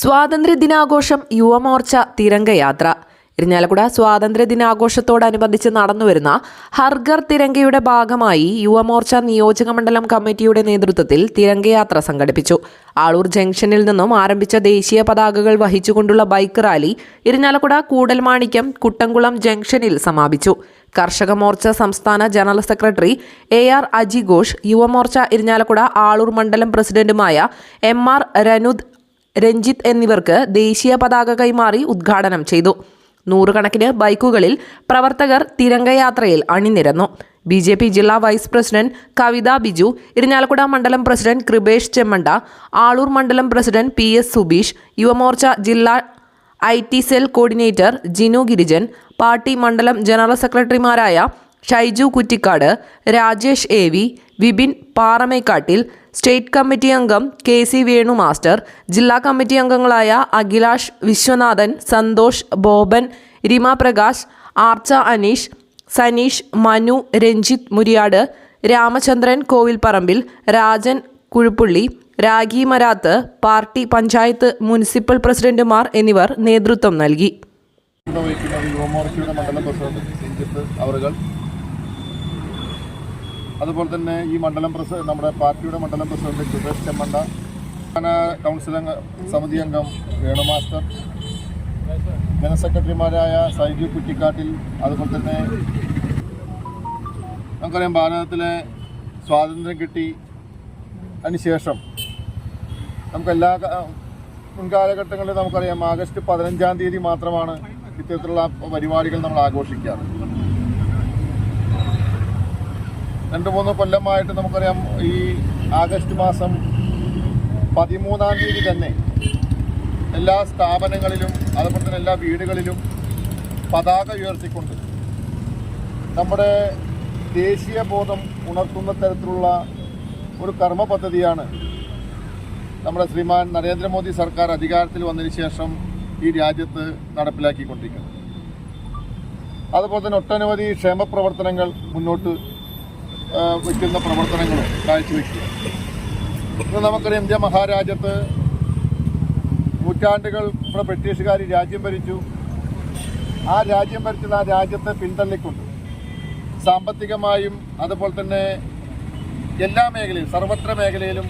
സ്വാതന്ത്ര്യ ദിനാഘോഷം യുവമോർച്ച തിരംഗയാത്ര. ഇരിഞ്ഞാലക്കുട സ്വാതന്ത്ര്യ ദിനാഘോഷത്തോടനുബന്ധിച്ച് നടന്നുവരുന്ന ഹർഗർ തിരങ്കയുടെ ഭാഗമായി യുവമോർച്ച നിയോജക മണ്ഡലം കമ്മിറ്റിയുടെ നേതൃത്വത്തിൽ തിരങ്കയാത്ര സംഘടിപ്പിച്ചു. ആളൂർ ജംഗ്ഷനിൽ നിന്നും ആരംഭിച്ച ദേശീയ പതാകകൾ വഹിച്ചുകൊണ്ടുള്ള ബൈക്ക് റാലി ഇരിഞ്ഞാലക്കുട കൂടൽമാണിക്യം കുട്ടംകുളം ജംഗ്ഷനിൽ സമാപിച്ചു. കർഷക മോർച്ച സംസ്ഥാന general secretary A R Aji Ghosh Yuvamorcha Irinjalakuda Aloor മണ്ഡലം പ്രസിഡന്റുമായ എം ആർ രനുദ് രഞ്ജിത്ത് എന്നിവർക്ക് ദേശീയ പതാക കൈമാറി ഉദ്ഘാടനം ചെയ്തു. നൂറുകണക്കിന് ബൈക്കുകളിൽ പ്രവർത്തകർ തിരങ്കയാത്രയിൽ അണിനിരന്നു. ബി ജെ പി ജില്ലാ വൈസ് പ്രസിഡന്റ് കവിത ബിജു ഇരിഞ്ഞാലക്കുട മണ്ഡലം പ്രസിഡന്റ് കൃപേഷ് ചെമ്മണ്ട ആളൂർ മണ്ഡലം president P S Subeesh Yuvamorcha ജില്ലാ I T cell coordinator Jinu Girijan party മണ്ഡലം ജനറൽ സെക്രട്ടറിമാരായ Shaiju Kuttikkad Rajesh A V Vipin Paramekkattil state committee അംഗം കെ സി വേണു മാസ്റ്റർ ജില്ലാ committee അംഗങ്ങളായ Akhilash Viswanathan Santhosh Boban Rima Prakash Archa Aneesh Saneesh Manu Ranjith Muriyad Ramachandran Kovilparambil Rajan Kuzhuppully Ragi Marath party panchayat municipal പ്രസിഡന്റുമാർ എന്നിവർ നേതൃത്വം നൽകി വഹിക്കുന്നത് യുവമോർച്ചയുടെ മണ്ഡലം പ്രസിഡന്റ് രഞ്ജിത്ത് അവറുകൾ അതുപോലെ തന്നെ ഈ മണ്ഡലം പ്രസിഡന്റ് നമ്മുടെ പാർട്ടിയുടെ മണ്ഡലം പ്രസിഡന്റ് സുരേഷ് ചെമ്മണ്ട കൗൺസിൽ അംഗ സമിതി അംഗം വേണു മാസ്റ്റർ ജനറൽ സെക്രട്ടറിമാരായ സൈജു കുറ്റിക്കാട്ടിൽ അതുപോലെ തന്നെ നമുക്കറിയാം ഭാരതത്തിലെ സ്വാതന്ത്ര്യം കിട്ടി. അതിനുശേഷം നമുക്ക് എല്ലാ ക- മുൻകാലഘട്ടങ്ങളിൽ നമുക്കറിയാം ആഗസ്റ്റ് പതിനഞ്ചാം തീയതി മാത്രമാണ് ഇത്തരത്തിലുള്ള പരിപാടികൾ നമ്മൾ ആഘോഷിക്കാറ്. രണ്ട് മൂന്ന് കൊല്ലമായിട്ട് നമുക്കറിയാം ഈ ആഗസ്റ്റ് മാസം പതിമൂന്നാം തീയതി തന്നെ എല്ലാ സ്ഥാപനങ്ങളിലും അതുപോലെ തന്നെ എല്ലാ വീടുകളിലും പതാക ഉയർത്തിക്കൊണ്ട് നമ്മുടെ ദേശീയ ബോധം ഉണർത്തുന്ന തരത്തിലുള്ള ഒരു കർമ്മ പദ്ധതിയാണ് നമ്മുടെ ശ്രീമാൻ നരേന്ദ്രമോദി സർക്കാർ അധികാരത്തിൽ വന്നതിന് ശേഷം ഈ രാജ്യത്ത് നടപ്പിലാക്കിക്കൊണ്ടിരിക്കുന്നത്. അതുപോലെ തന്നെ ഒട്ടനവധി ക്ഷേമപ്രവർത്തനങ്ങൾ മുന്നോട്ട് വയ്ക്കുന്ന പ്രവർത്തനങ്ങളും കാഴ്ചവെക്കുക. ഇന്ന് നമുക്കറിയാം ഇന്ത്യ മഹാരാജ്യത്ത് നൂറ്റാണ്ടുകൾ ഇവിടെ ബ്രിട്ടീഷുകാർ രാജ്യം ഭരിച്ചു. ആ രാജ്യം ഭരിച്ചത് ആ രാജ്യത്തെ പിന്തള്ളിക്കൊണ്ട്. സാമ്പത്തികമായും അതുപോലെ തന്നെ എല്ലാ മേഖലയിലും സർവത്ര മേഖലയിലും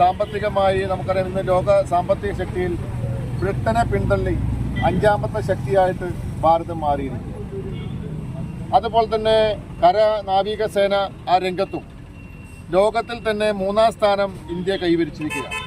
സാമ്പത്തികമായി നമുക്കറിയാം ഇന്ന് ലോക സാമ്പത്തിക ശക്തിയിൽ ബ്രിട്ടനെ പിന്തള്ളി അഞ്ചാമത്തെ ശക്തിയായിട്ട് ഭാരതം മാറിയിരിക്കുന്നു. അതുപോലെ തന്നെ കര നാവികസേന ആ രംഗത്തും. ലോകത്തിൽ തന്നെ മൂന്നാം സ്ഥാനം ഇന്ത്യ കൈവരിച്ചിരിക്കുകയാണ്.